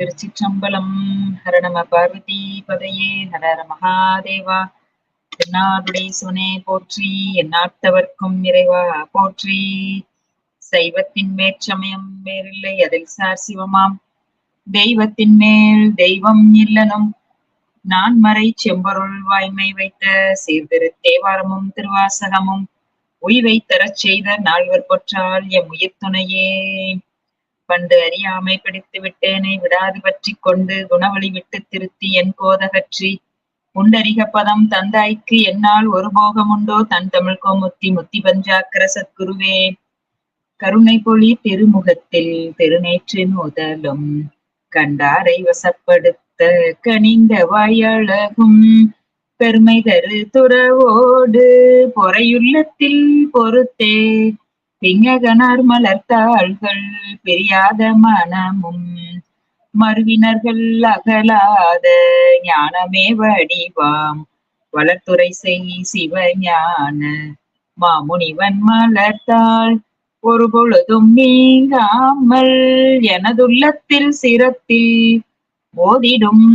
திருச்சிற்றம்பலம் ஹர நம பார்வதி பதையே ஹர ஹர மகாதேவா. என்னாருடைய சுனே போற்றி என்னார்த்தவர்க்கும் நிறைவா போற்றி. சைவத்தின் மேற்சமயம் வேறில்லை அதில் சார் சிவமாம். தெய்வத்தின் மேல் தெய்வம் இல்லனும் நான் மறை செம்பொருள் வாய்மை வைத்த சீர்திரு தேவாரமும் திருவாசகமும். உய்வை தரச் செய்த நால்வர் பொற்றால் எம் உயிர் துணையே. பண்டு அறியாமை பிடித்து விட்டேனை விடாது பற்றி கொண்டு குணவழி விட்டு திருத்தி என் கோதகற்றி. உண்டறிக பதம் தந்தாய்க்கு என்னால் ஒரு போகமுண்டோ தன் தமிழ் கோமுத்தி முத்தி பஞ்சாக்கர சத்குருவே. கருணை பொழி திருமுகத்தில் திருநேற்றின் முதலும் கண்டாரை வசப்படுத்த கனிந்த வாயழகும். பெருமை தரு துறவோடு பொறையுள்ளத்தில் பொறுத்தே. திங்ககனார் மலர்த்தாள்கள் பெரியாத மனமும் மறுவினர்கள் அகலாத ஞானமே வடிவாம். வளர்த்துறை செய் சிவஞான மாமுனிவன் மலர்த்தாள் ஒரு பொழுதும் நீங்காமல் எனதுள்ளத்தில் சிரத்தில் ஓதிடும்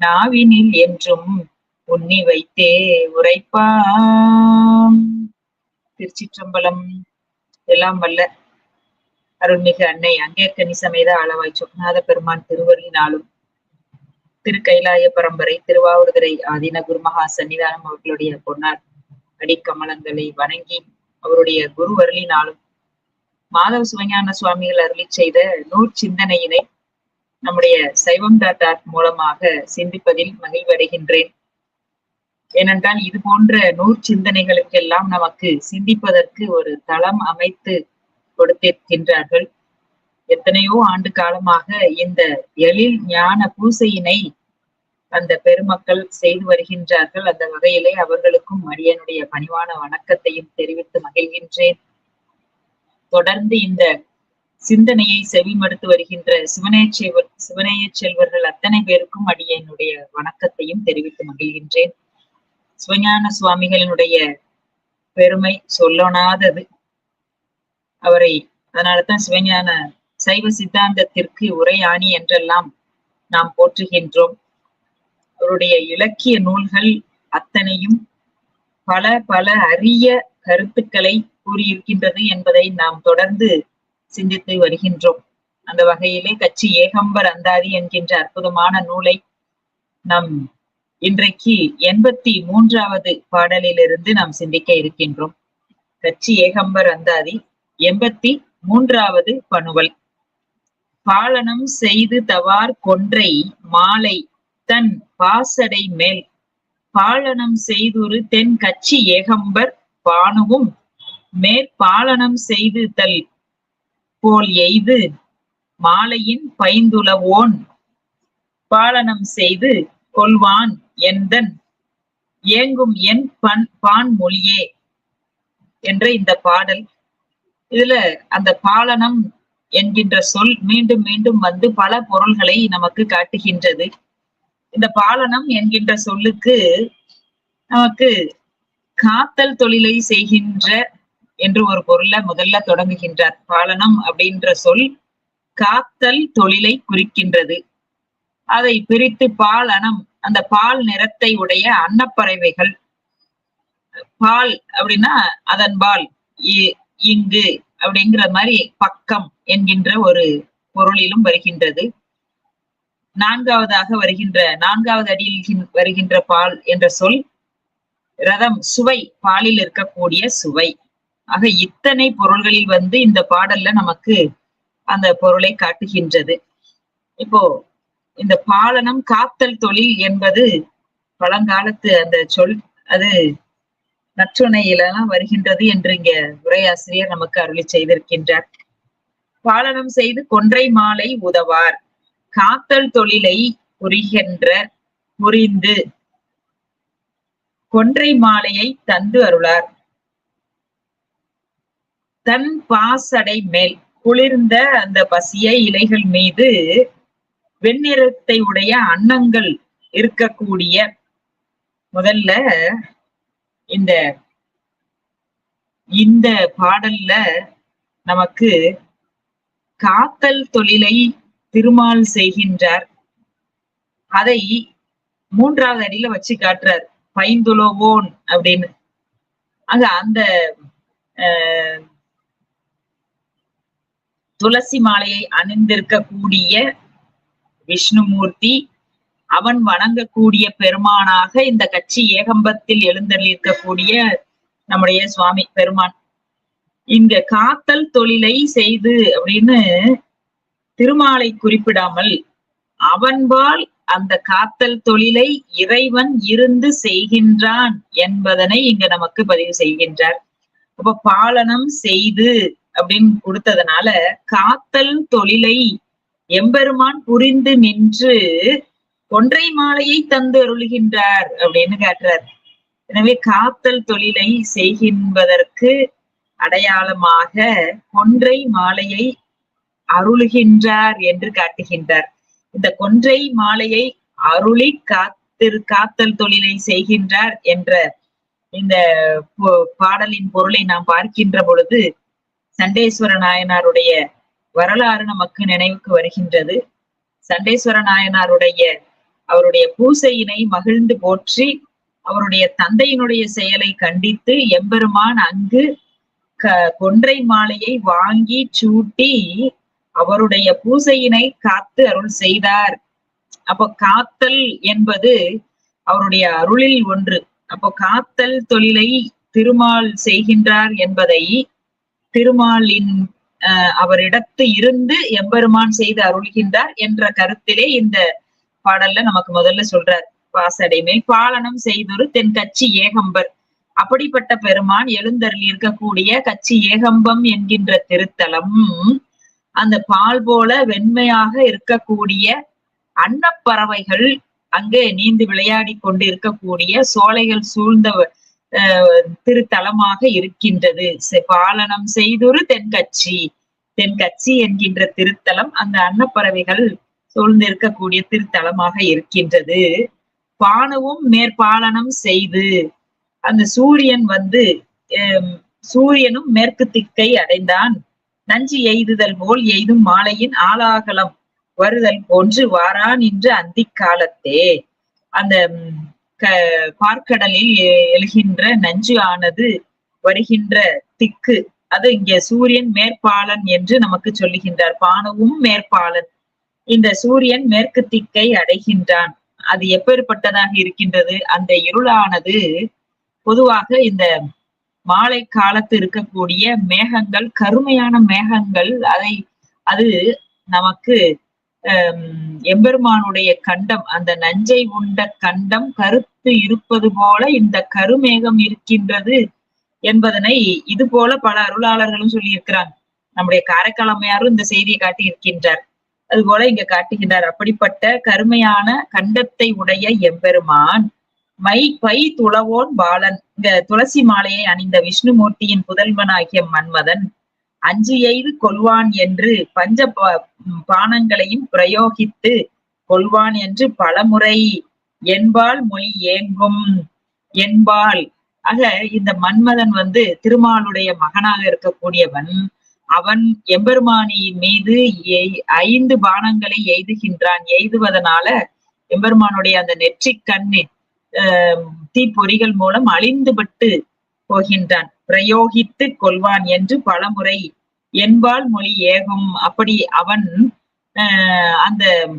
நாவினில் என்றும் உன்னி வைத்தே உரைப்பாம். திருச்சிற்றம்பலம் எல்லாம் வல்ல அருள்மிகு அன்னை அங்கேற்கனி சமேத அளவாய் சொக்நாத பெருமான் திருவருளினாலும் திரு கைலாய பரம்பரை திருவாவூர்துறை ஆதீன குருமகா சன்னிதானம் அவர்களுடைய பொன்னார் அடிக்கமலங்களை வணங்கி அவருடைய குரு அருளினாலும் மாதவ சிவஞான சுவாமிகள் அருளி செய்த நூற் சிந்தனையினை நம்முடைய சைவம் டாட் மூலமாக சிந்திப்பதில் மகிழ்வடைகின்றேன். ஏனென்றால் இது போன்ற நூற் சிந்தனைகளுக்கெல்லாம் நமக்கு சிந்திப்பதற்கு ஒரு தளம் அமைத்து கொடுத்திருக்கின்றார்கள். எத்தனையோ ஆண்டு காலமாக இந்த எழில் ஞான பூசையினை அந்த பெருமக்கள் செய்து வருகின்றார்கள். அந்த வகையிலே அவர்களுக்கும் மடியனுடைய பணிவான வணக்கத்தையும் தெரிவித்து மகிழ்கின்றேன். தொடர்ந்து இந்த சிந்தனையை செவிமடுத்து வருகின்ற சிவனேய சிவனேய செல்வர்கள் அத்தனை பேருக்கும் அடியனுடைய வணக்கத்தையும் தெரிவித்து மகிழ்கின்றேன். சிவஞான சுவாமிகளினுடைய பெருமை சொல்லனாதது அவரை அதனாலதான் சிவஞான சைவ சித்தாந்தத்திற்கு உரையாணி என்றெல்லாம் நாம் போற்றுகின்றோம். அவருடைய இலக்கிய நூல்கள் அத்தனையும் பல பல அரிய கருத்துக்களை கூறியிருக்கின்றது என்பதை நாம் தொடர்ந்து சிந்தித்து வருகின்றோம். அந்த வகையிலே கட்சி ஏகம்பர் அந்தாதி என்கின்ற அற்புதமான நூலை நம் இன்றைக்கு எண்பத்தி மூன்றாவது பாடலிலிருந்து நாம் சிந்திக்க இருக்கின்றோம். கட்சி ஏகம்பர் அந்தாதி எண்பத்தி மூன்றாவது பணுவல். பாலனம் செய்து தவார் கொன்றை மாலை தன் பாசடை மேல். பாலனம் செய்துரு தென் கட்சி ஏகம்பர் பானுவும் மேற்பாலனம் செய்து தல் போல் எய்து மாலையின் பைந்துளவோன். பாலனம் செய்து கொள்வான் எந்தன்? ஏங்கும் என் பண் பான் மொழியே என்ற இந்த பாடல். இதுல அந்த பாலனம் என்கின்ற சொல் மீண்டும் மீண்டும் வந்து பல பொருள்களை நமக்கு காட்டுகின்றது. இந்த பாலனம் என்கின்ற சொல்லுக்கு நமக்கு காத்தல் தொழிலை செய்கின்ற என்று ஒரு பொருளை முதல்ல தொடங்குகின்றார். பாலனம் அப்படின்ற சொல் காத்தல் தொழிலை குறிக்கின்றது. அதை பிரித்து பாலனம் அந்த பால் நிறத்தை உடைய அன்னப்பறவைகள். பால் அப்படின்னா அதன் பால். இங்கு அப்படிங்கிற மாதிரி பக்கம் என்கின்ற ஒரு பொருளிலும் வருகின்றது. நான்காவதாக வருகின்ற நான்காவது அடியில் வருகின்ற பால் என்ற சொல் ரதம் சுவை பாலில் இருக்கக்கூடிய சுவை. ஆக இத்தனை பொருள்களில் வந்து இந்த பாடல்ல நமக்கு அந்த பொருளை காட்டுகின்றது. இப்போ இந்த பாலனம் காத்தல் தொழில் என்பது பழங்காலத்து அந்த சொல் அது நற்றுணையிலாம் வருகின்றது என்று இங்க உரையாசிரியர் நமக்கு அருளி செய்திருக்கின்றார். பாலனம் செய்து கொன்றை மாலை உதவார். காத்தல் தொழிலை புரிகின்ற புரிந்து கொன்றை மாலையை தந்து அருளார். தன் பாசடை மேல் குளிர்ந்த அந்த பசிய இலைகள் மீது வெண்ணிறத்தை உடைய அன்னங்கள் இருக்கக்கூடிய முதல்ல இந்த இந்த பாடல்ல நமக்கு காத்தல் தொழிலை திருமால் செய்கின்றார். அதை மூன்றாவது அடியில வச்சு காட்டுறார். பைந்துலோவோன் அப்படின்னு. அங்க அந்த துளசி மாலையை அணிந்திருக்கக்கூடிய விஷ்ணுமூர்த்தி அவன் வணங்கக்கூடிய பெருமானாக இந்த கட்சி ஏகம்பத்தில் எழுந்தருளிருக்கக்கூடிய நம்முடைய சுவாமி பெருமான். இங்க காத்தல் தொழிலை செய்து அப்படின்னு திருமாலை குறிப்பிடாமல் அவன்பால் அந்த காத்தல் தொழிலை இறைவன் இருந்து செய்கின்றான் என்பதனை இங்க நமக்கு பதிவு செய்கின்றார். அப்ப பாலனம் செய்து அப்படின்னு கொடுத்ததுனால காத்தல் தொழிலை எம்பெருமான் புரிந்து நின்று கொன்றை மாலையை தந்து அருளுகின்றார் அப்படின்னு காட்டுறார். எனவே காத்தல் தொழிலை செய்கின்பதற்கு அடையாளமாக கொன்றை மாலையை அருளுகின்றார் என்று காட்டுகின்றார். இந்த கொன்றை மாலையை அருளி காத்திரு காத்தல் தொழிலை செய்கின்றார் என்ற இந்த பாடலின் பொருளை நாம் பார்க்கின்ற பொழுது சண்டேஸ்வர நாயனாருடைய வரலாறு நமக்கு நினைவுக்கு வருகின்றது. சண்டேஸ்வர நாயனாருடைய அவருடைய பூசையினை மகிழ்ந்து போற்றி அவருடைய தந்தையினுடைய செயலை கண்டித்து எம்பெருமான் அங்கு க கொன்றை மாலையை வாங்கி சூட்டி அவருடைய பூசையினை காத்து அருள் செய்தார். அப்போ காத்தல் என்பது அவருடைய அருளில் ஒன்று. அப்போ காத்தல் தொழிலை திருமால் செய்கின்றார் என்பதை திருமாலின் அவரிடத்து இருந்து எம்பெருமான் செய்து அருள்கின்றார் என்ற கருத்திலே இந்த பாடல்ல நமக்கு முதல்ல சொல்றார். பாசடைமேல் பாலனம் செய்தொரு தென் கட்சி ஏகம்பர். அப்படிப்பட்ட பெருமான் எழுந்தருள் இருக்கக்கூடிய கட்சி ஏகம்பம் என்கின்ற திருத்தலம் அந்த பால் போல வெண்மையாக இருக்கக்கூடிய அன்னப்பறவைகள் அங்கே நீந்து விளையாடி கொண்டு இருக்கக்கூடிய சோலைகள் சூழ்ந்த திருத்தலமாக இருக்கின்றது. செ- பாலனம் செய்தொரு தென்கட்சி. தென்கட்சி என்கின்ற திருத்தலம் அந்த அன்னப்பறவைகள் சூழ்ந்து இருக்கக்கூடிய திருத்தலமாக இருக்கின்றது. பானவும் மேற்பாலனம் செய்து அந்த சூரியன் வந்து சூரியனும் மேற்கு திக்கை அடைந்தான். நஞ்சு எய்துதல் போல் எய்தும் மாலையின் ஆலாகலம் வருதல் போன்று வாரான் என்று அந்திக்காலத்தே. அந்த பார்க்கடலில் எழுகின்ற நஞ்சு ஆனது வருகின்ற திக்கு. அது இங்கே சூரியன் மேற்பாலன் என்று நமக்கு சொல்லுகின்றார். பானவும் மேற்பாலன். இந்த சூரியன் மேற்கு திக்கை அடைகின்றான். அது எப்பேற்பட்டதாக இருக்கின்றது? அந்த இருளானது பொதுவாக இந்த மாலை காலத்து இருக்கக்கூடிய மேகங்கள் கருமையான மேகங்கள் அதை அது நமக்கு எம்பெருமானுடைய கண்டம் அந்த நஞ்சை உண்ட கண்டம் கருத்து இருப்பது போல இந்த கருமேகம் இருக்கின்றது என்பதனை இது போல பல அருளாளர்களும் சொல்லியிருக்கிறாங்க. நம்முடைய காரைக்கால் இந்த செய்தியை காட்டி இருக்கின்றார். அது போல இங்க காட்டுகின்றார் அப்படிப்பட்ட கருமையான கண்டத்தை உடைய எம்பெருமான் மை பை துளவோன் பாலன். இந்த துளசி மாலையை அணிந்த விஷ்ணுமூர்த்தியின் புதல்வனாகிய மன்மதன் அஞ்சு எய்து கொள்வான் என்று பஞ்ச பானங்களையும் பிரயோகித்து கொள்வான் என்று பலமுறை என்பால் மொழி ஏங்கும். என்பால். ஆக இந்த மன்மதன் வந்து திருமாலுடைய மகனாக இருக்கக்கூடியவன். அவன் எம்பெருமானியின் மீது எய்- ஐந்து பானங்களை எய்துகின்றான். எய்துவதனால எம்பெருமானுடைய அந்த நெற்றிக் கண்ணு ஆஹ் தீப்பொறிகள் மூலம் அழிந்துபட்டு போகின்றான். பிரயோகித்து கொள்வான் என்று பலமுறை. என்பால் மொழி ஏகும். அப்படி அவன் அந்த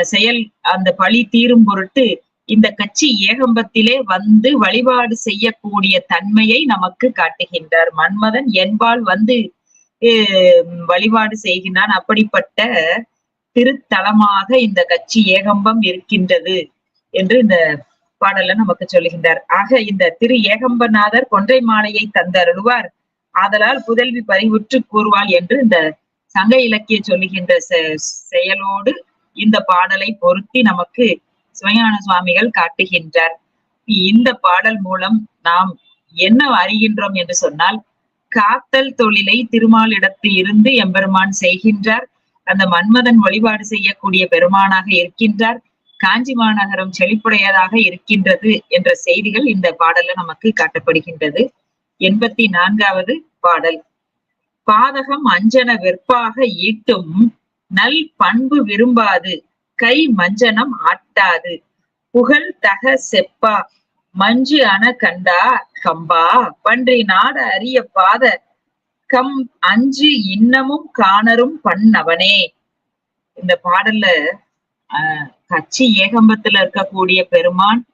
செயல் அந்த பழி தீரும் பொருட்டு இந்த கட்சி ஏகம்பத்திலே வந்து வழிபாடு செய்யக்கூடிய தன்மையை நமக்கு காட்டுகின்றார். மன்மதன் என்பால் வந்து வழிபாடு செய்கின்றான். அப்படிப்பட்ட திருத்தலமாக இந்த கட்சி ஏகம்பம் இருக்கின்றது என்று இந்த பாடல்ல நமக்கு சொல்லுகின்றார். ஆக இந்த திரு ஏகம்பநாதர் கொன்றை மாலையை தந்தருள்வார். ஆதலால் புதல்வி பறிவுற்று கூறுவாள் என்று இந்த சங்க இலக்கிய சொல்லுகின்ற செ- செயலோடு இந்த பாடலை பொருத்தி நமக்கு சிவஞான சுவாமிகள் காட்டுகின்றார். இந்த பாடல் மூலம் நாம் என்ன அறிகின்றோம் என்று சொன்னால் காத்தல் தொழிலை திருமாலிடத்து இருந்து எம்பெருமான் செய்கின்றார். அந்த மன்மதன் வழிபாடு செய்யக்கூடிய பெருமானாக இருக்கின்றார். காஞ்சி மாநகரம் செழிப்புடையதாக இருக்கின்றது என்ற செய்திகள் இந்த பாடல்ல நமக்கு காட்டப்படுகின்றது. எண்பத்தி நான்காவது பாடல். பாதகம் அஞ்சன வெற்பாக ஈட்டும் நல் பண்பு விரும்பாது. கை மஞ்சனம் ஆட்டாது. புகழ் தக செப்பா. மஞ்சு அண கண்டா கம்பா. பன்றி நாட அரிய பாத. கம் அஞ்சு இன்னமும் காணரும் பண்ணவனே இந்த பாடல்ல ஆஹ் கட்சி ஏகம்பத்துல இருக்கக்கூடிய பெருமான்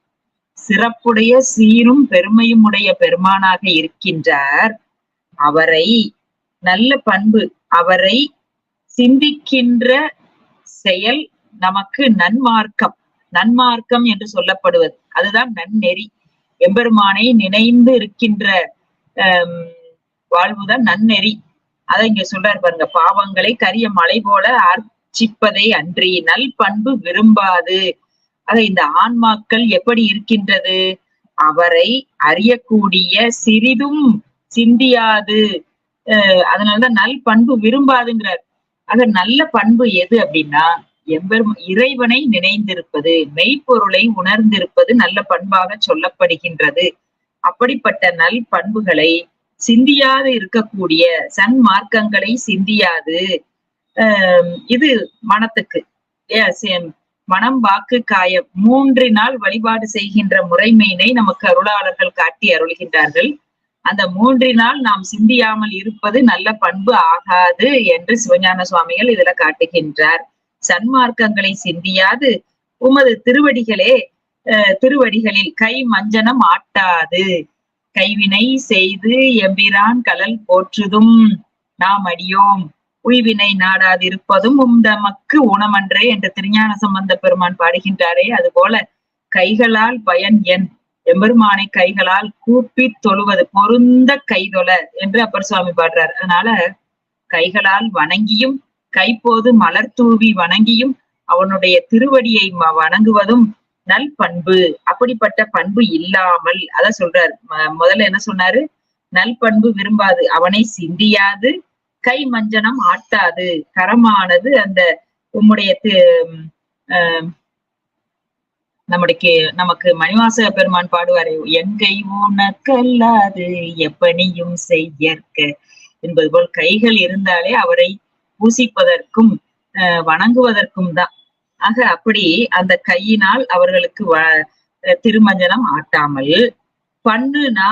சிறப்புடைய சீரும் பெருமையும் உடைய பெருமானாக இருக்கின்றார். அவரை நல்ல பண்பு அவரை சிந்திக்கின்ற செயல் நமக்கு நன்மார்க்கம். நன்மார்க்கம் என்று சொல்லப்படுவது. அதுதான் நன்னெறி. எம்பெருமானை நினைந்து இருக்கின்ற ஆஹ் வாழ்வுதான் நன்னெறி. அதை இங்க சொல்றாரு பாருங்க. பாவங்களை கரிய மலை போல அர்ச்சிப்பதை அன்றி நல் பண்பு விரும்பாது. ஆக இந்த ஆன்மாக்கள் எப்படி இருக்கின்றது? அவரை அறியக்கூடிய சிறிதும் சிந்தியாது. அஹ் அதனாலதான் நல் பண்பு விரும்பாதுங்கிறார். ஆக நல்ல பண்பு எது அப்படின்னா எம்பெரும் இறைவனை நினைந்திருப்பது மெய்ப்பொருளை உணர்ந்திருப்பது நல்ல பண்பாக சொல்லப்படுகின்றது. அப்படிப்பட்ட நல் பண்புகளை சிந்தியாது இருக்கக்கூடிய சன்மார்க்கங்களை சிந்தியாது. ஆஹ் இது மனத்துக்கு. மனம் வாக்கு காயம் மூன்று நாள் வழிபாடு செய்கின்ற முறைமையினை நமக்கு அருளாளர்கள் காட்டி அருள்கின்றார்கள். அந்த மூன்றினால் நாம் சிந்தியாமல் இருப்பது நல்ல பண்பு ஆகாது என்று சிவஞான சுவாமிகள் இதுல காட்டுகின்றார். சன்மார்க்கங்களை சிந்தியாது. உமது திருவடிகளே திருவடிகளில் கை மஞ்சனம் ஆட்டாது. கைவினை செய்து எம்பிரான் கலல் போற்றுதும். நாம் அடியோம். உய்வினை நாடாதிருப்பதும் உம்தமக்கு உணமன்றே என்று திருஞான சம்பந்த பெருமான் பாடுகின்றாரே. அதுபோல கைகளால் பயன் என் எம்பெருமானை கைகளால் கூப்பி தொழுவது பொருந்த கைதொல என்று அப்பர் சுவாமி பாடுறார். அதனால கைகளால் வணங்கியும் கைப்போது மலர் தூவி வணங்கியும் அவனுடைய திருவடியை வணங்குவதும் நல் பண்பு. அப்படிப்பட்ட பண்பு இல்லாமல் அத சொல்றாரு. முதல்ல என்ன சொன்னாரு? நல் பண்பு விரும்பாது அவனை சிந்தியாது கை மஞ்சனம் ஆட்டாது. கரமானது அந்த உம்முடைய நம்முடைய நமக்கு மணிவாச பெருமான் பாடுவாரே எங்கை உனக்கல்லாது எப்பணியும் செய்யற்க என்பது போல் கைகள் இருந்தாலே அவரை பூசிப்பதற்கும் வணங்குவதற்கும் தான். ஆக அப்படி அந்த கையினால் அவர்களுக்கு திருமஞ்சனம் ஆட்டாமல் பண்ணு நா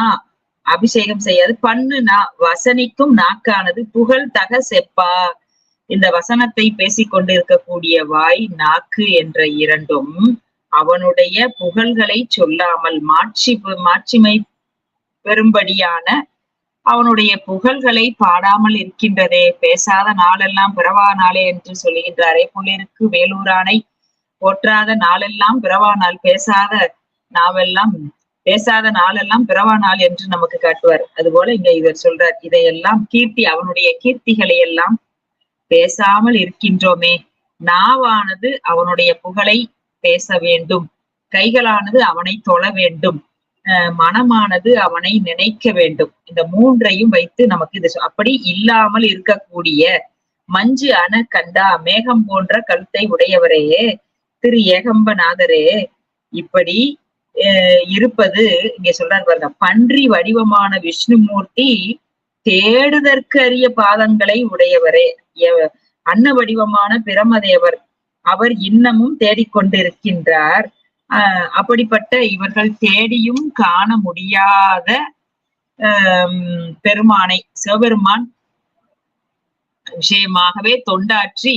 அபிஷேகம் செய்யாது பண்ணு நா வசனிக்கும் நாக்கானது புகழ் தக செப்பா இந்த வசனத்தை பேசிக் கொண்டிருக்கக்கூடிய வாய் நாக்கு என்ற இரண்டும் அவனுடைய புகழ்களை சொல்லாமல் மாட்சி மாட்சிமை பெரும்படியான அவனுடைய புகழ்களை பாடாமல் இருக்கின்றதே. பேசாத நாளெல்லாம் பிறவா நாளே என்று சொல்லுகின்றாரே புள்ளிருக்கு வேலூரானை போற்றாத நாளெல்லாம் பிறவா நாள். பேசாத நாவெல்லாம் பேசாத நாளெல்லாம் பிறவா நாள் என்று நமக்கு காட்டுவார். அதுபோல இங்க இவர் சொல்றார் இதையெல்லாம் கீர்த்தி அவனுடைய கீர்த்திகளை எல்லாம் பேசாமல் இருக்கின்றோமே. நாவானது அவனுடைய புகழை பேச வேண்டும். கைகளானது அவனை தொழ வேண்டும். மனமானது அவனை நினைக்க வேண்டும். இந்த மூன்றையும் வைத்து நமக்கு இது அப்படி இல்லாமல் இருக்கக்கூடிய மஞ்சு அண கண்டா மேகம் போன்ற கழுத்தை உடையவரே திரு ஏகம்பநாதரே இப்படி இருப்பது இங்க சொல்றாரு பாருங்க பன்றி வடிவமான விஷ்ணுமூர்த்தி தேடுதற்கு அரிய பாதங்களை உடையவரே. அன்ன வடிவமான பிரமதேவர் அவர் இன்னமும் தேடிக்கொண்டிருக்கின்றார். ஆஹ் அப்படிப்பட்ட இவர்கள் தேடியும் காண முடியாத பெருமானை சிவபெருமான் விஷயமாகவே தொண்டாற்றி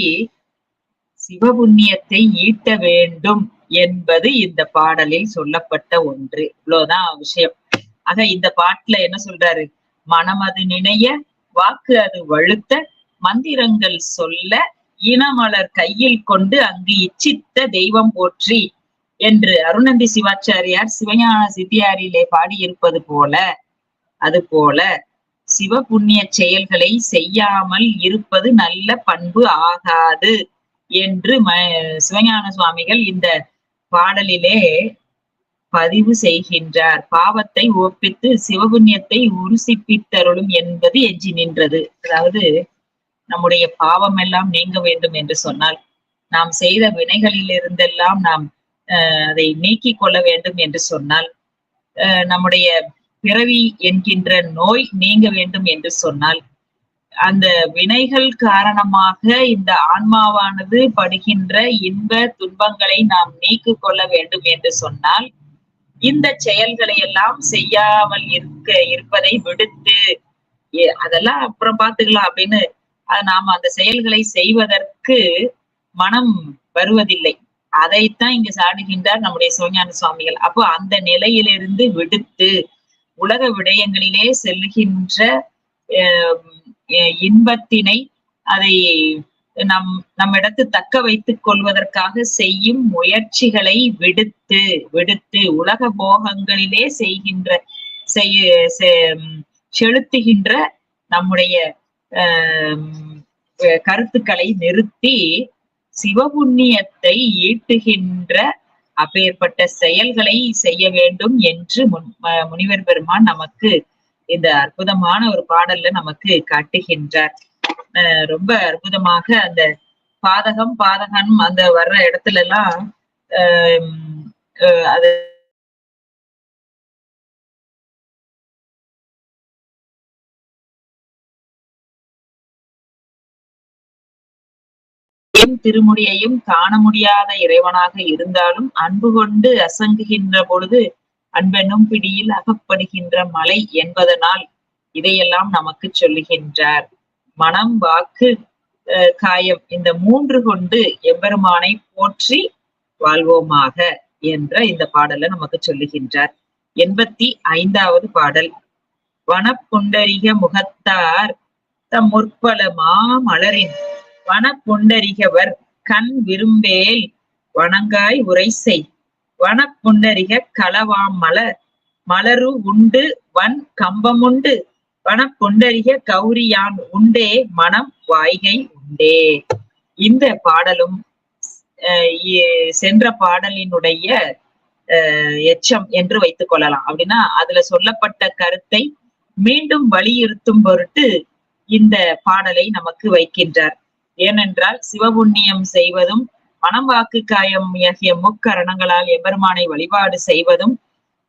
சிவபுண்ணியத்தை ஈட்ட வேண்டும் என்பது இந்த பாடலில் சொல்லப்பட்ட ஒன்று. இவ்வளவுதான் விஷயம். ஆக இந்த பாட்டுல என்ன சொல்றாரு? மனம் அது நினைய வாக்கு அது வழுத்த மந்திரங்கள் சொல்ல இனமலர் கையில் கொண்டு அங்கு இச்சித்த தெய்வம் போற்றி என்று அருணந்தி சிவாச்சாரியார் சிவஞான சித்தியாரிலே பாடியிருப்பது போல அது போல சிவ புண்ணிய செயல்களை செய்யாமல் இருப்பது நல்ல பண்பு ஆகாது என்று ம சிவஞான சுவாமிகள் இந்த பாடலிலே பதிவு செய்கின்றார். பாவத்தை ஒப்பித்து சிவபுண்ணியத்தை உருசிப்பித்தருளும் என்பது எஞ்சி நின்றது. அதாவது நம்முடைய பாவம் எல்லாம் நீங்க வேண்டும் என்று சொன்னால் நாம் செய்த வினைகளில் இருந்தெல்லாம் நாம் அதை நீக்கிக் கொள்ள வேண்டும் என்று சொன்னால் நம்முடைய பிறவி என்கின்ற நோய் நீங்க வேண்டும் என்று சொன்னால் அந்த வினைகள் காரணமாக இந்த ஆன்மாவானது படுகின்ற இன்ப துன்பங்களை நாம் நீக்கிக் கொள்ள வேண்டும் என்று சொன்னால் இந்த செயல்களை எல்லாம் செய்யாமல் இருக்க இருப்பதை விடுத்து அதெல்லாம் அப்புறம் பாத்துக்கலாம் அப்படின்னு நாம் அந்த செயல்களை செய்வதற்கு மனம் வருவதில்லை. அதைத்தான் இங்கு சாடுகின்றார் நம்முடைய சிவஞான சுவாமிகள். அப்போ அந்த நிலையிலிருந்து விடுத்து உலக விடயங்களிலே செல்கின்ற இன்பத்தினை அதை நம் நம்மிடத்து தக்க வைத்துக் கொள்வதற்காக செய்யும் முயற்சிகளை விடுத்து விடுத்து உலக போகங்களிலே செய்கின்ற செய்ய செலுத்துகின்ற நம்முடைய கருத்துக்களை நிறுத்தி சிவபுண்ணியத்தை ஈட்டுகின்ற அப்பேற்பட்ட செயல்களை செய்ய வேண்டும் என்று முன் முனிவர் பெருமான் நமக்கு இந்த அற்புதமான ஒரு பாடல்ல நமக்கு காட்டுகின்றார். ரொம்ப அற்புதமாக அந்த பாதகம் பாதகம் அந்த வர்ற இடத்துல எல்லாம் அது என் திருமுடியையும் காண முடியாத இறைவனாக இருந்தாலும் அன்பு கொண்டு அசங்குகின்ற பொழுது அன்பெனும் பிடியில் அகப்படுகின்ற மலை என்பதனால் இதையெல்லாம் நமக்கு சொல்லுகின்றார். மனம் வாக்கு காயம் இந்த மூன்று கொண்டு எம்பெருமானை போற்றி வாழ்வோமாக என்ற இந்த பாடலை நமக்கு சொல்லுகின்றார். எண்பத்தி ஐந்தாவது பாடல். வனப்புண்டரிக முகத்தார் தம் முற்பல மாமலரின் வன கொண்டறிகவர் கண் விரும்பேல் வணங்காய் உரை செய் வனப்புண்டரிக களவாம் மலர் மலரு உண்டு வன் கம்பமுண்டு. வன கொண்டறிக கௌரியான் உண்டே மனம் வாய்கை உண்டே. இந்த பாடலும் சென்ற பாடலினுடைய எச்சம் என்று வைத்துக் கொள்ளலாம். அப்படின்னா அதுல சொல்லப்பட்ட கருத்தை மீண்டும் வலியுறுத்தும் பொருட்டு இந்த பாடலை நமக்கு வைக்கின்றார். ஏனென்றால் சிவபுண்ணியம் செய்வதும் பணம் வாக்கு காயம் ஆகிய முக்கரணங்களால் எபெருமானை வழிபாடு செய்வதும்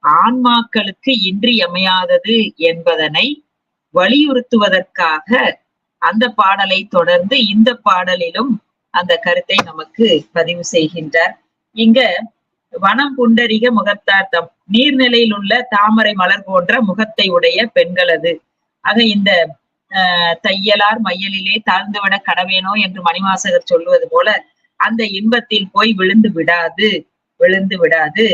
ஆன்மாக்களுக்கு இன்றியமையாதது என்பதனை வலியுறுத்துவதற்காக அந்த பாடலை தொடர்ந்து இந்த பாடலிலும் அந்த கருத்தை நமக்கு பதிவு செய்கின்றார். இங்க வனம் புண்டரிக முகத்தார்த்தம் நீர்நிலையில் உள்ள தாமரை மலர் போன்ற முகத்தை உடைய பெண்களது. ஆக இந்த தையலார் மையலிலே தாழ்ந்துவிட கடவேனோ என்று மணிவாசகர் சொல்லுவது போல அந்த இன்பத்தில் போய் விழுந்து விடாது விழுந்து விடாது.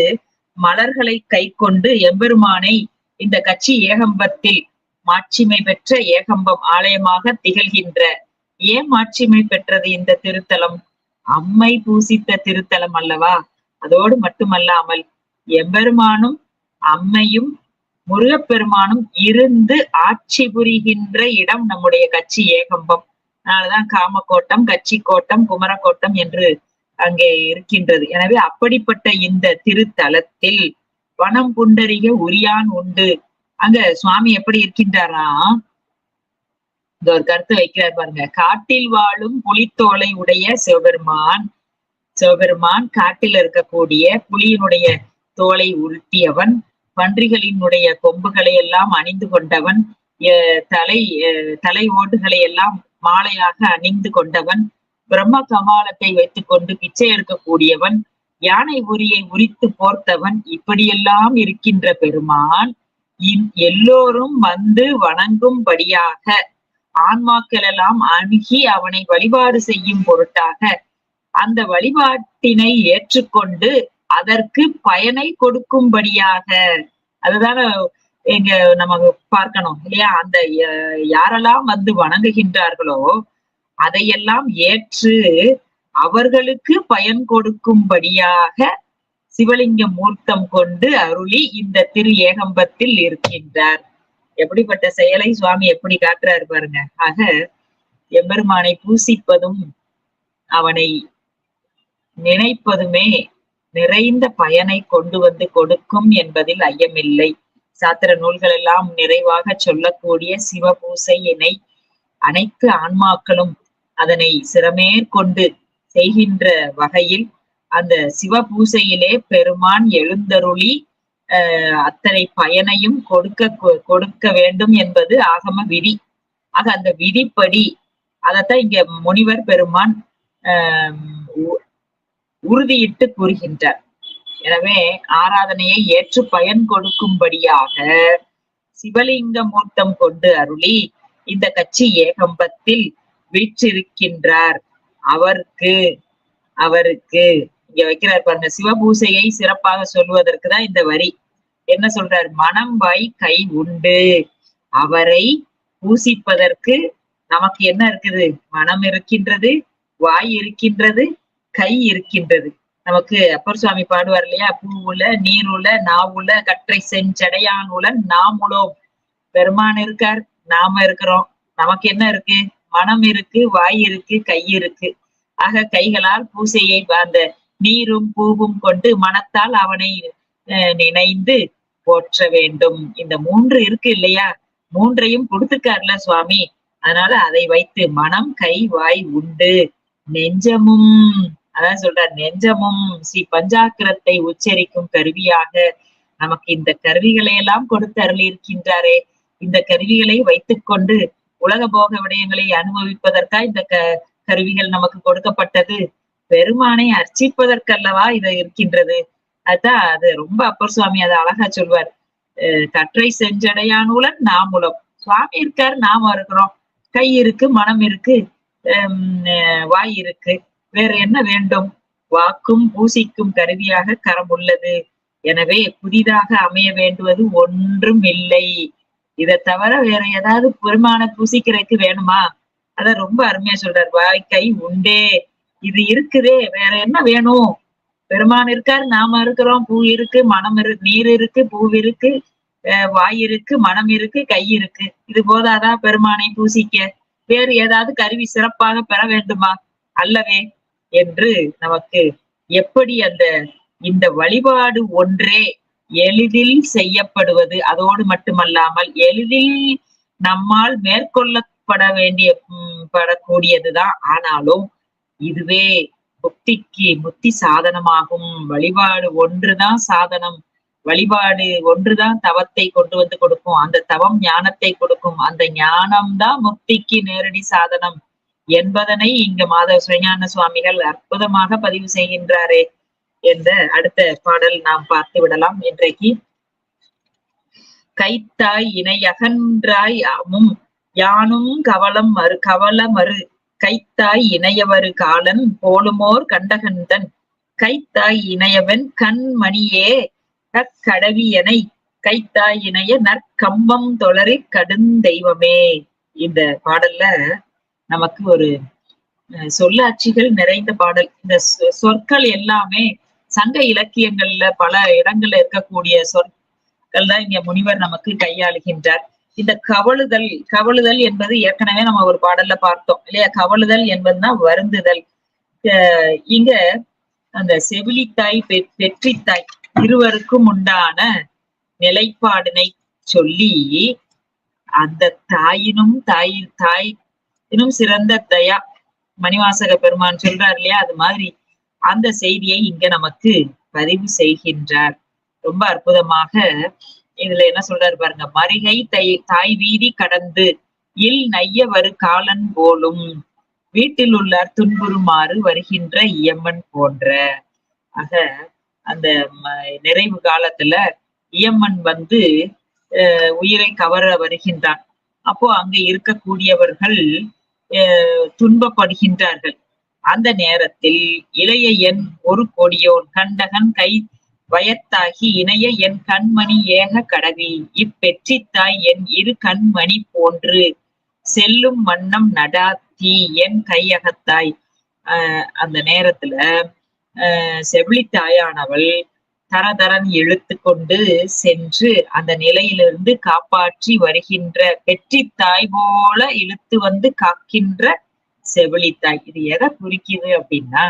மலர்களை கை கொண்டு எம்பெருமானை இந்த கட்சி ஏகம்பத்தில் மாட்சிமை பெற்ற ஏகம்பம் ஆலயமாக திகழ்கின்ற ஏன் மாட்சிமை பெற்றது இந்த திருத்தலம்? அம்மை பூசித்த திருத்தலம் அல்லவா? அதோடு மட்டுமல்லாமல் எம்பெருமானும் அம்மையும் முருகப்பெருமானும் இருந்து ஆட்சி புரிகின்ற இடம் நம்முடைய கட்சி ஏகம்பம். அதனாலதான் காமக்கோட்டம் கட்சி கோட்டம் குமரக்கோட்டம் என்று அங்கே இருக்கின்றது. எனவே அப்படிப்பட்ட இந்த திருத்தலத்தில் வனம் புண்டரிக உரியான் உண்டு. அங்க சுவாமி எப்படி இருக்கின்றாரா? இந்த ஒரு கருத்து வைக்கிறார் பாருங்க. காட்டில் வாழும் புலித்தோலை உடைய சிவபெருமான் சிவபெருமான் காட்டில் இருக்கக்கூடிய புலியினுடைய தோலை உருட்டியவன் பன்றிகளினுடைய கொம்புகளை எல்லாம் அணிந்து கொண்டவன் தலை தலை ஓட்டுகளை எல்லாம் மாலையாக அணிந்து கொண்டவன் பிரம்ம கமாலத்தை வைத்துக் கொண்டு பிச்சை எடுக்கக்கூடியவன் யானை உரியை உரித்து போர்த்தவன் இப்படியெல்லாம் இருக்கின்ற பெருமான் எல்லோரும் வந்து வணங்கும்படியாக ஆன்மாக்கள் எல்லாம் அணுகி அவனை வழிபாடு செய்யும் பொருட்டாக அந்த வழிபாட்டினை ஏற்றுக்கொண்டு அதற்கு பயனை கொடுக்கும்படியாக. அதுதான இங்க நம்ம பார்க்கணும் இல்லையா? அந்த யாரெல்லாம் வந்து வணங்குகின்றார்களோ அதையெல்லாம் ஏற்று அவர்களுக்கு பயன் கொடுக்கும்படியாக சிவலிங்க மூர்த்தம் கொண்டு அருளி இந்த திரு ஏகம்பத்தில் இருக்கின்றார். எப்படிப்பட்ட செயலை சுவாமி எப்படி காட்டுறாரு பாருங்க. ஆக எம்பெருமானை பூசிப்பதும் அவனை நினைப்பதுமே நிறைந்த பயனை கொண்டு வந்து கொடுக்கும் என்பதில் ஐயமில்லை. சாத்திர நூல்கள் எல்லாம் நிறைவாக சொல்லக்கூடிய சிவ பூசையினை அனைத்து ஆன்மாக்களும் அதனை சிறமேற்கொண்டு செய்கின்ற வகையில் அந்த சிவ பூசையிலே பெருமான் எழுந்தருளி அஹ் அத்தனை பயனையும் கொடுக்க கொடுக்க வேண்டும் என்பது ஆகம விதி. ஆக அந்த விதிப்படி அதத்தான் இங்க முனிவர் பெருமான் ஆஹ் உறுதியிட்டு கூறுகின்றார். எனவே ஆராதனையை ஏற்று பயன் கொடுக்கும்படியாக சிவலிங்க மூர்த்தம் கொண்டு அருளி இந்த கட்சி ஏகம்பத்தில் வீற்றிருக்கின்றார். அவருக்கு அவருக்கு இங்க வைக்கிறார் பாருங்க சிவபூசையை சிறப்பாக சொல்வதற்கு தான் இந்த வரி. என்ன சொல்றார்? மனம் வாய் கை உண்டு. அவரை பூசிப்பதற்கு நமக்கு என்ன இருக்குது? மனம் இருக்கின்றது வாய் இருக்கின்றது கை இருக்கின்றது. நமக்கு அப்பர் சுவாமி பாடுவார் இல்லையா? பூவுல நீருல நாவுல கற்றை செஞ்சடையானுல நாமுலோம் பெருமான் இருக்கார் நாம இருக்கிறோம். நமக்கு என்ன இருக்கு? மனம் இருக்கு வாய் இருக்கு கை இருக்கு. ஆக கைகளால் பூசையை அந்த நீரும் பூவும் கொண்டு மனத்தால் அவனை அஹ், நினைந்து போற்ற வேண்டும். இந்த மூன்று இருக்கு இல்லையா? மூன்றையும் கொடுத்துருக்காருல சுவாமி. அதனால அதை வைத்து மனம் கை வாய் உண்டு. நெஞ்சமும் அதான் சொல்றார் நெஞ்சமும் ஸ்ரீ பஞ்சாக்கிரத்தை உச்சரிக்கும் கருவியாக நமக்கு இந்த கருவிகளை எல்லாம் கொடுத்து அருளியிருக்கின்றாரே. இந்த கருவிகளை வைத்துக்கொண்டு உலக போக விடயங்களை அனுபவிப்பதற்கா இந்த க கருவிகள் நமக்கு கொடுக்கப்பட்டது? பெருமானை அர்ச்சிப்பதற்கல்லவா இது இருக்கின்றது? அதான் அது ரொம்ப அப்பர் சுவாமி அதை அழகா சொல்வார். அஹ் கற்றை செஞ்சடையானுலன் நாமுலம் சுவாமி இருக்காரு நாம இருக்கிறோம். கை இருக்கு மனம் இருக்கு ஹம், வாய் இருக்கு. வேற என்ன வேண்டும்? வாக்கும் பூசிக்கும் கருவியாக கரம் உள்ளது. எனவே புதிதாக அமைய வேண்டுவது ஒன்றும் இல்லை. இதை தவிர வேற ஏதாவது பெருமான பூசிக்கிறதுக்கு வேணுமா? அத ரொம்ப அருமையா சொல்றார். வாய் கை உண்டே. இது இருக்குதே. வேற என்ன வேணும்? பெருமான் இருக்காரு நாம இருக்கிறோம். பூ இருக்கு மனம் இரு நீர் இருக்கு பூ இருக்கு அஹ் வாய் இருக்கு மனம் இருக்கு கை இருக்கு. இது போதாதான் பெருமானை பூசிக்க? வேறு ஏதாவது கருவி சிறப்பாக பெற வேண்டுமா? அல்லவே என்று நமக்கு எப்படி அந்த இந்த வழிபாடு ஒன்றே எளிதில் செய்யப்படுவது அதோடு மட்டுமல்லாமல் எளிதில் நம்மால் மேற்கொள்ளப்பட வேண்டிய படக்கூடியதுதான். ஆனாலும் இதுவே முக்திக்கு முக்தி சாதனமாகும். வழிபாடு ஒன்றுதான் சாதனம். வழிபாடு ஒன்றுதான் தவத்தை கொண்டு வந்து கொடுக்கும். அந்த தவம் ஞானத்தை கொடுக்கும். அந்த ஞானம்தான் முக்திக்கு நேரடி சாதனம். என்பதனை இங்கு மாதவ சுயஞான சுவாமிகள் அற்புதமாக பதிவு செய்கின்றாரே என்ற அடுத்த பாடல் நாம் பார்த்து விடலாம் இன்றைக்கு. கைத்தாய் இணை அகன்றாய் அமும் யானும் கவலம் மறு கவல மறு. கைத்தாய் இணையவரு காலன் போலுமோர் கண்டகந்தன். கைத்தாய் இணையவன் கண்மணியே கக்கடவியனை கைத்தாய் இணைய நற்கம்பம் தொடரி கடுந்தெய்வமே இந்த பாடல்ல நமக்கு ஒரு அஹ், சொல்லாட்சிகள் நிறைந்த பாடல். இந்த சொ- சொற்கள் எல்லாமே சங்க இலக்கியங்கள்ல பல இடங்கள்ல இருக்கக்கூடிய சொற்கள் தான் இங்க முனிவர் நமக்கு கையாளுகின்றார். இந்த கவழுதல் கவழுதல் என்பது ஏற்கனவே நம்ம ஒரு பாடல்ல பார்த்தோம் இல்லையா? கவழுதல் என்பதுதான் வருந்துதல். இங்க அந்த செவிலித்தாய் பெ- வெற்றித்தாய் இருவருக்கும் உண்டான நிலைப்பாடினை சொல்லி அந்த தாயினும் தாய் தாய் இன்னும் சிறந்த தயா மணிவாசக பெருமான் சொல்றார் இல்லையா? அது மாதிரி அந்த செய்தியை இங்க நமக்கு பதிவு செய்கின்றார். ரொம்ப அற்புதமாக இதுல என்ன சொல்றாரு பாருங்க மரிகை தை தாய் வீதி கடந்து இல் நைய வரு காலன் போலும் வீட்டில் உள்ளார் துன்புறுமாறு வருகின்ற இயம்மன் போன்ற. ஆக அந்த நிறைவு காலத்துல இயம்மன் வந்து அஹ், உயிரை கவர வருகின்றான். அப்போ அங்க இருக்கக்கூடியவர்கள் துன்பப்படுகின்றார்கள். அந்த நேரத்தில் இளைய என் ஒரு கொடியோன் கண்டகன் கை வயத்தாகி இணைய என் கண்மணி ஏக கடவி இப்பெற்றித்தாய் என் இரு கண்மணி போன்று செல்லும் வண்ணம் நடாத்தி என் கையகத்தாய் அந்த நேரத்துல செவிலித்தாயானவள் தர தரதரன் இழுத்து கொண்டு சென்று அந்த நிலையிலிருந்து காப்பாற்றி வருகின்ற பெற்றித்தாய் போல இழுத்து வந்து காக்கின்ற செவிலித்தாய் இது எதை குறிக்குது அப்படின்னா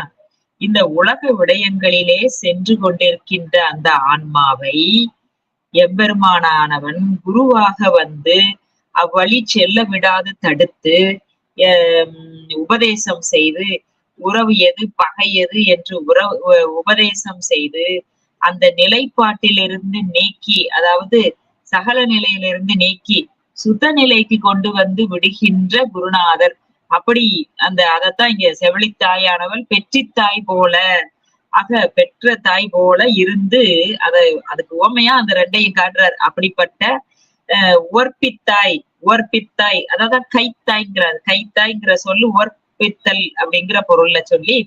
இந்த உலக விடயங்களிலே சென்று கொண்டிருக்கின்ற அந்த ஆன்மாவை எம்பெருமானானவன் குருவாக வந்து அவ்வழி செல்ல விடாது தடுத்து உபதேசம் செய்து உறவு எது பகை எது என்று உறவு உபதேசம் செய்து அந்த நிலைப்பாட்டிலிருந்து நீக்கி அதாவது சகல நிலையிலிருந்து நீக்கி சுத்த நிலைக்கு கொண்டு வந்து விடுகின்ற குருநாதர். அப்படி அந்த அதத்தான் இங்க செவிலித்தாயானவள் பெற்றித்தாய் போல ஆக பெற்ற தாய் போல இருந்து அத அதுக்கு உவமையா அந்த ரெண்டையும் காட்டுறார். அப்படிப்பட்ட அஹ் உவர்ப்பித்தாய் உவர்ப்பித்தாய் அதாவது கைத்தாய்ங்கிறார். கைத்தாய்ங்கிற சொல்லு உவர்ப்பித்தல் அப்படிங்கிற பொருள்ல சொல்லி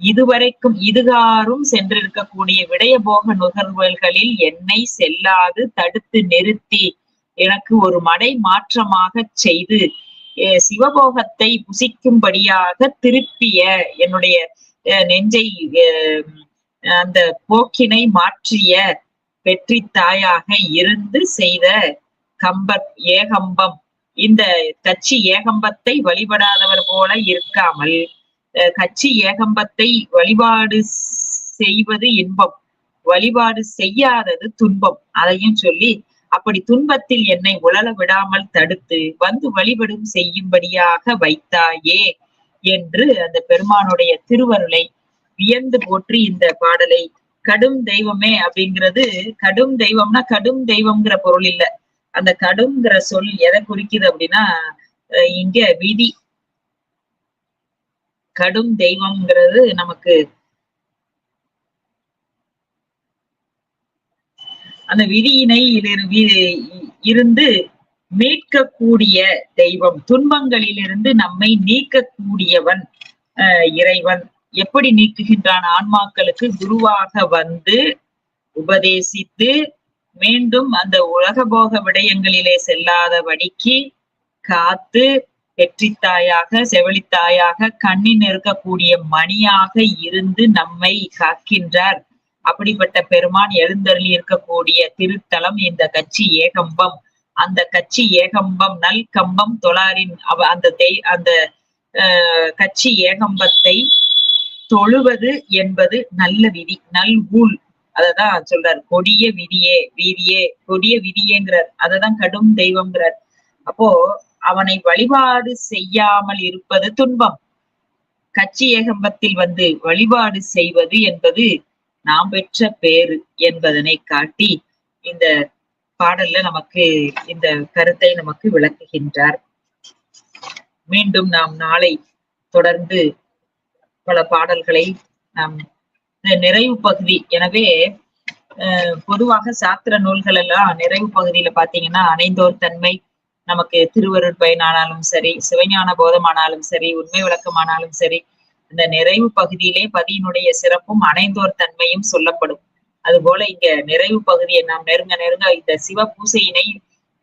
இதுவரைக்கும் இதுகாரும் சென்றிருக்கக்கூடிய விடயபோக நுகர்வுகளில் என்னை செல்லாது தடுத்து நிறுத்தி எனக்கு ஒரு மடை மாற்றமாக செய்து சிவபோகத்தை புசிக்கும்படியாக திருப்பிய என்னுடைய அஹ் நெஞ்சை அஹ் அந்த போக்கினை மாற்றிய வெற்றி தாயாக இருந்து செய்த கம்பர் ஏகம்பம். இந்த தச்சி ஏகம்பத்தை வழிபடாதவர் போல இருக்காமல் கட்சி ஏகம்பத்தை வழிபாடு செய்வது இன்பம். வழிபாடு செய்யாதது துன்பம். அதையும் சொல்லி அப்படி துன்பத்தில் என்னை உழல விடாமல் தடுத்து வந்து வழிபடும் செய்யும்படியாக வைத்தாயே என்று அந்த பெருமானுடைய திருவருளை வியந்து போற்றி இந்த பாடலை கடும் தெய்வமே அப்படிங்கிறது கடும் தெய்வம்னா கடும் தெய்வம்ங்கிற பொருள் இல்ல. அந்த கடும்ங்கிற சொல் எதை குறிக்குது அப்படின்னா இங்க விதி கடும் தெய்வம்ங்கிறது நமக்கு அந்த விதியினை இருந்து மீட்கக்கூடிய தெய்வம். துன்பங்களிலிருந்து நம்மை நீக்கக்கூடியவன் அஹ் இறைவன். எப்படி நீக்குகின்றான்? ஆன்மாக்களுக்கு குருவாக வந்து உபதேசித்து மீண்டும் அந்த உலகபோக விடயங்களிலே செல்லாத செல்லாதபடிக்கு காத்து வெற்றித்தாயாக செவிலித்தாயாக கண்ணின் இருக்கக்கூடிய மணியாக இருந்து நம்மை காக்கின்றார். அப்படிப்பட்ட பெருமான் எழுந்தருளி இருக்கக்கூடிய திருத்தலம் இந்த கட்சி ஏகம்பம். அந்த கட்சி ஏகம்பம் நல் கம்பம் தொழாரின் அவ அந்த தெய் அந்த கட்சி ஏகம்பத்தை தொழுவது என்பது நல்ல விதி நல் ஊல் அததான் சொல்றார் கொடிய விதியே வீதியே கொடிய விதியேங்கிறார். அததான் கடும் தெய்வம்ங்கிறார். அப்போ அவனை வழிபாடு செய்யாமல் இருப்பது துன்பம். கட்சி ஏகம்பத்தில் வந்து வழிபாடு செய்வது என்பது நாம் பெற்ற பேரு என்பதனை காட்டி இந்த பாடல்ல நமக்கு இந்த கருத்தை நமக்கு விளக்குகின்றார். மீண்டும் நாம் நாளை தொடர்ந்து பல பாடல்களை நாம் இந்த நிறைவு பகுதி எனவே பொதுவாக சாத்திர நூல்கள் எல்லாம் நிறைவு பகுதியில பாத்தீங்கன்னா அணைந்தோர் தன்மை நமக்கு திருவருட் பயனானாலும் சரி சிவஞான போதமானாலும் சரி உண்மை விளக்கமானாலும் சரி இந்த நிறைவு பகுதியிலே பதியினுடைய சிறப்பும் அணைந்தோர் தன்மையும் சொல்லப்படும். அதுபோல இங்க நிறைவு பகுதியை நாம் நெருங்க நெருங்க இந்த சிவ பூசையினை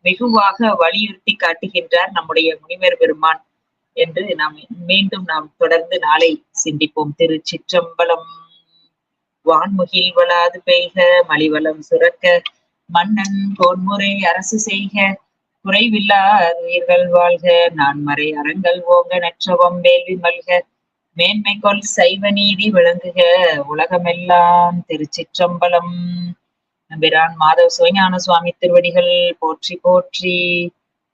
வெகுவாக வலியுறுத்தி காட்டுகின்றார் நம்முடைய முனிவர் பெருமான் என்று நாம் மீண்டும் நாம் தொடர்ந்து நாளை சிந்திப்போம். திருச்சிற்றம்பலம் வான்முகில் வளாது பெய்க மலிவளம் சுரக்க மன்னன் கோன்முறை அரசு செய்க குறைவில்லாத உயிர்கள் வாழ்க. நான் மறை அறங்கள் ஓங்க நற்றவம் வேள்வி மல்க மேன்மை கொள் சைவ நீதி விளங்குக. உலகமெல்லாம் திருச்சிற்றம்பலம். நம்பிரான் மாதவ சிவஞான சுவாமி திருவடிகள் போற்றி போற்றி.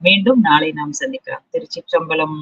மீண்டும் நாளை நாம் சந்திக்கலாம். திருச்சிற்றம்பலம்.